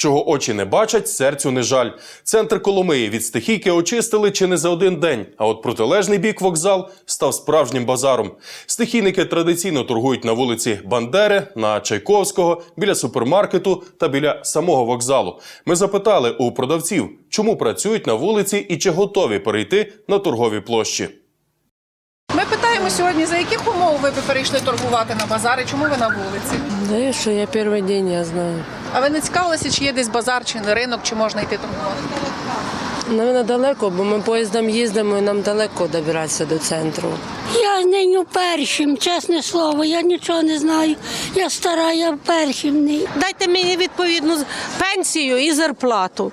Чого очі не бачать, серцю не жаль. Центр Коломиї від стихійки очистили чи не за один день. А от протилежний бік вокзал став справжнім базаром. Стихійники традиційно торгують на вулиці Бандери, на Чайковського, біля супермаркету та біля самого вокзалу. Ми запитали у продавців, чому працюють на вулиці і чи готові перейти на торгові площі. Ми питаємо сьогодні, за яких умов ви перейшли торгувати на базар і чому ви на вулиці? Да и что, я первый день, я знаю. А ви не цікавилися, чи є десь базар, чи не ринок, чи можна йти торгувати? Навіть далеко, бо ми поїздом їздимо і нам далеко добиратися до центру. Я нині першим, чесне слово, я нічого не знаю. Я стара, я першим. Дайте мені відповідну пенсію і зарплату.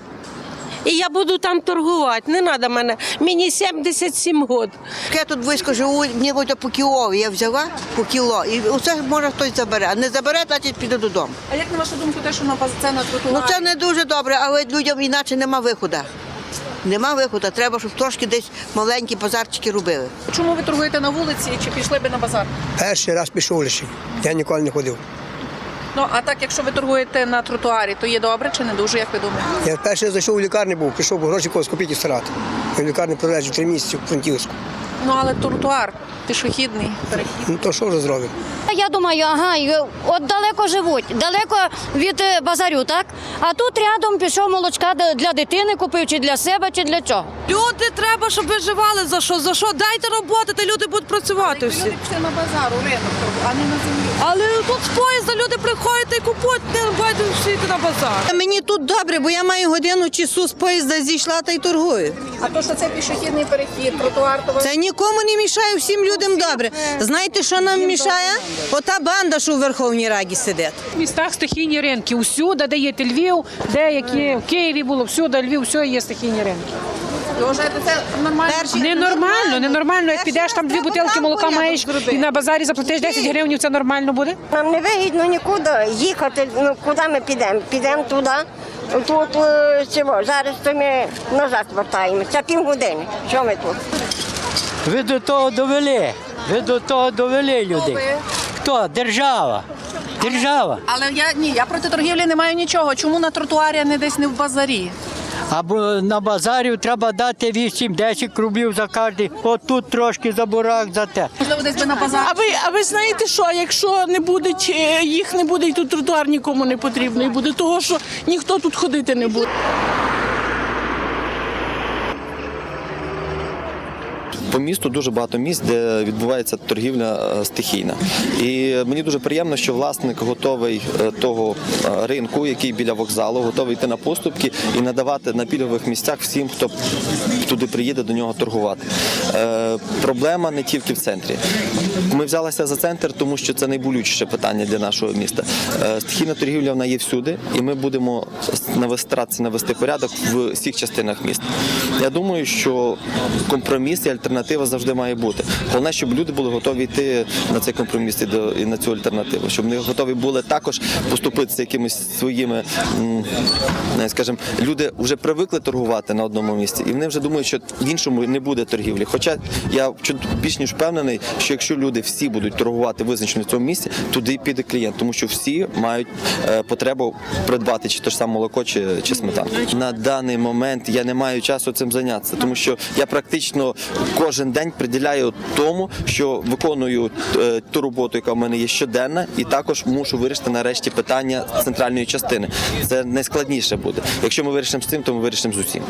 І я буду там торгувати. Не треба мене. Мені 77 років. Я тут близько живу, мені буде по кіло. Я взяла по кіло. І усе може хтось забере. А не забере, значить піде додому. А як на вашу думку, те, що на баз- це на тротуарі? Ну це не дуже добре, але людям іначе нема виходу. Нема виходу. Треба, щоб трошки десь маленькі базарчики робили. Чому ви торгуєте на вулиці, чи пішли би на базар? Перший раз пішов лише. Я ніколи не ходив. Ну а так, якщо ви торгуєте на тротуарі, то є добре чи не дуже, як ви думаєте? Я перший зайшов у лікарню був, пішов гроші когось купити і старати. Я в лікарні пролежу три місяці в Франківську. Ну але тротуар пішохідний перехід. Ну то що вже зробив? Я думаю, ага, от далеко живуть, далеко від е, базарю, так? А тут рядом пішов молочка для- дитини купив, чи для себе, чи для чого. Люди треба, щоб виживали. За що? За що? Дайте роботи, та люди будуть працювати всі. Люди пішли на базар, у ринок, а не на землі. Але тут з поїзда люди приходять і купують, не бачите всі йти на базар. Мені тут добре, бо я маю годину часу з поїзда зійшла та й торгую. А то, що це пішохідний перехід, тротуар, то Це нікому не мішає, всім людям добре. Знаєте, що нам мішає? Ота банда, що у Верховній Раді сидить. В містах стихійні ринки. Усюди, де є Львів, деякі в Києві було, всюди Львів, все є стихійні ринки. це нормально? Ненормально, ненормально. Як підеш там дві бутилки молока маєш і на базарі заплатиш 10 гривень, це нормально буде? Нам не вигідно нікуди їхати. Ну куди ми підемо? Підемо туди. Тут е, цього. Зараз то ми назад вертаємося. Півгодини. Що ми тут? Ви до того довели. Ви до того довели людей. Хто? Держава. Держава. Але я ні, я проти торгівлі не маю нічого. Чому на тротуарі, а не десь не в базарі? Або на базарі треба дати 8-10 рублів за кожний. От тут трошки за бурак, за те. Можливо, десь би на базар. А ви, а ви знаєте що? Якщо не буде їх не буде, і тут тротуар нікому не потрібний буде, того що ніхто тут ходити не буде. По місту дуже багато місць, де відбувається торгівля е, стихійна. І мені дуже приємно, що власник готовий е, того е, ринку, який біля вокзалу, готовий йти на поступки і надавати на пільгових місцях всім, хто туди приїде до нього торгувати. Проблема не тільки в центрі. Ми взялися за центр, тому що це найболючіше питання для нашого міста. Стихійна торгівля вона є всюди, і ми будемо старатися навести порядок в всіх частинах міста. Я думаю, що компроміс і альтернатива завжди має бути. Головне, щоб люди були готові йти на цей компроміс і до і на цю альтернативу, щоб вони готові були також поступитися якимись своїми, е, скажімо, люди вже привикли торгувати на одному місці, і вони вже думають, що в іншому не буде торгівлі. Хоча я більш ніж впевнений, що якщо люди всі будуть торгувати визначено в цьому місці, туди піде клієнт, тому що всі мають е, потребу придбати чи те ж саме молоко, чи, чи сметану. На даний момент я не маю часу цим зайнятися, тому що я практично кожен день приділяю тому, що виконую е, ту роботу, яка в мене є щоденна, і також мушу вирішити нарешті питання центральної частини. Це найскладніше буде. Якщо ми вирішимо з цим, то ми вирішимо з усім.